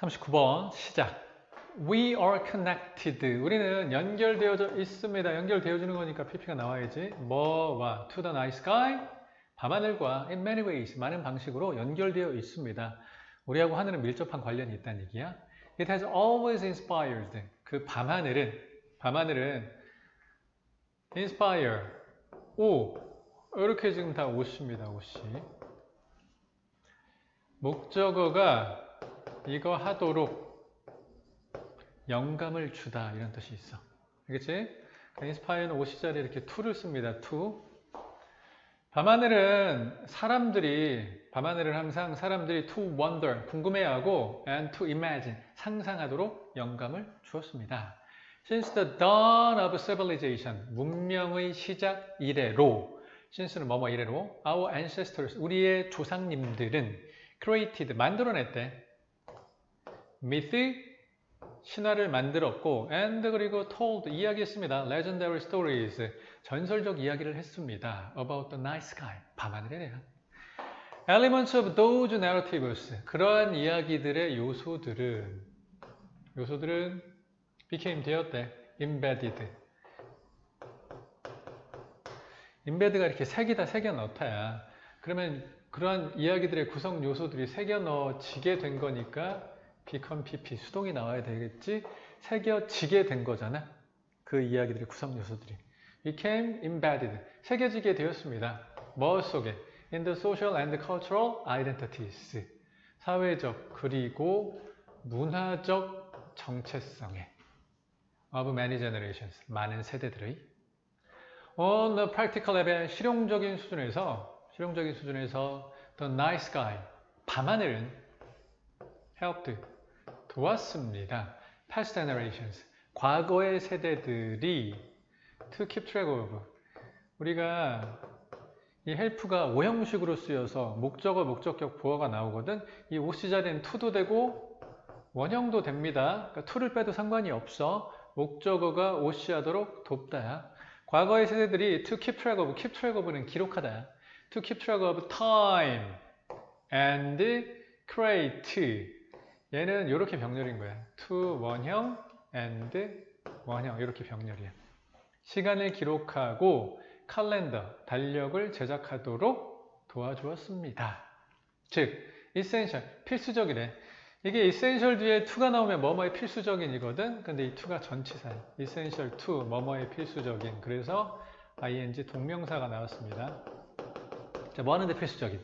39번 시작. We are connected. 우리는 연결되어져 있습니다. 연결되어주는 거니까 PP가 나와야지. 뭐와 to the night sky. 밤하늘과 in many ways. 많은 방식으로 연결되어 있습니다. 우리하고 하늘은 밀접한 관련이 있다는 얘기야. It has always inspired. 그 밤하늘은, 밤하늘은 inspire. 오. 이렇게 지금 다 옷입니다. 옷이. 목적어가 이거 하도록 영감을 주다 이런 뜻이 있어. 알겠지? 인스파이어는 오시 자리에 이렇게 to를 씁니다. to. 밤하늘은 사람들이 밤하늘은 항상 사람들이 to wonder 궁금해하고 and to imagine 상상하도록 영감을 주었습니다. Since the dawn of civilization 문명의 시작 이래로 since는 뭐뭐 이래로 our ancestors 우리의 조상님들은 created 만들어냈대. Myth 신화를 만들었고 and 그리고 told 이야기했습니다. legendary stories. 전설적 이야기를 했습니다. about the night sky 밤하늘에 elements of those narratives. 그러한 이야기들의 요소들은 요소들은 became 되었대. Embedded. Embedd가 이렇게 새기다 새겨 넣다야. 그러면 그러한 이야기들의 구성 요소들이 새겨 넣어지게 된 거니까 become pp 수동이 나와야 되겠지 새겨지게 된 거잖아 그 이야기들의 구성 요소들이 became embedded 새겨지게 되었습니다 뭐 속에 in the social and cultural identities 사회적 그리고 문화적 정체성에 of many generations 많은 세대들의 on the practical level 실용적인 수준에서 실용적인 수준에서 the night sky 밤하늘은 helped 도왔습니다. past generations 과거의 세대들이 to keep track of 우리가 이 help가 오형식으로 쓰여서 목적어, 목적격, 보어가 나오거든. 이 OC 자리는 to도 되고 원형도 됩니다. 그러니까 to를 빼도 상관이 없어. 목적어가 OC 하도록 돕다야. 과거의 세대들이 to keep track of, keep track of는 기록하다. to keep track of time and create. 얘는 이렇게 병렬인 거야. to 원형 and 원형 이렇게 병렬이야. 시간을 기록하고 칼렌더, 달력을 제작하도록 도와주었습니다. 즉, essential, 필수적이래. 이게 essential 뒤에 to가 나오면 뭐뭐의 필수적인이거든. 근데 이 to가 전치사야. essential to, 뭐뭐의 필수적인. 그래서 ing 동명사가 나왔습니다. 자, 뭐 하는데 필수적인?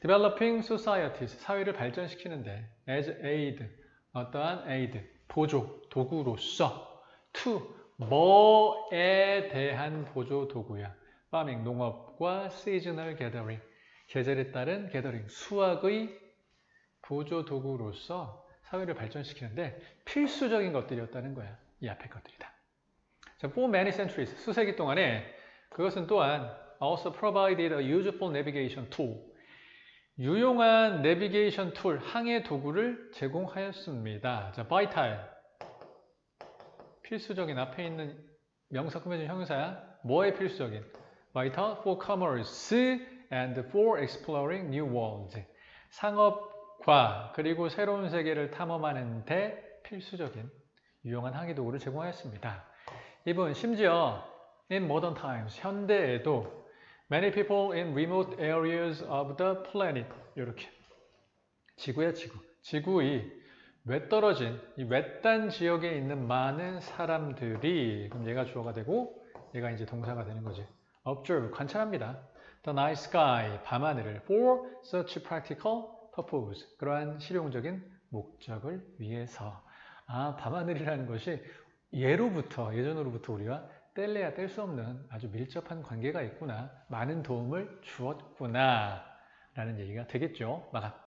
Developing societies, 사회를 발전시키는데 as aid, 어떠한 aid, 보조, 도구로서 to, 뭐에 대한 보조 도구야. farming, 농업과 seasonal gathering, 계절에 따른 gathering, 수확의 보조 도구로서 사회를 발전시키는데 필수적인 것들이었다는 거야. 이 앞에 것들이다. 자, for many centuries, 수세기 동안에 그것은 또한 also provided a useful navigation tool, 유용한 내비게이션 툴, 항해 도구를 제공하였습니다. 자, vital. 필수적인 앞에 있는 명사 꾸며진 형용사야. 뭐에 필수적인? vital for commerce and for exploring new worlds. 상업과 그리고 새로운 세계를 탐험하는 데 필수적인 유용한 항해 도구를 제공하였습니다. 이분 심지어 in modern times 현대에도 Many people in remote areas of the planet. 이렇게. 지구야, 지구. 지구의 외 떨어진, 이 외딴 지역에 있는 많은 사람들이, 그럼 얘가 주어가 되고, 얘가 이제 동사가 되는 거지. observe, 관찰합니다. The night sky, 밤하늘을 for such practical purpose. 그러한 실용적인 목적을 위해서. 아, 밤하늘이라는 것이 예로부터, 예전으로부터 우리가 뗄래야 뗄 수 없는 아주 밀접한 관계가 있구나. 많은 도움을 주었구나. 라는 얘기가 되겠죠. 마감.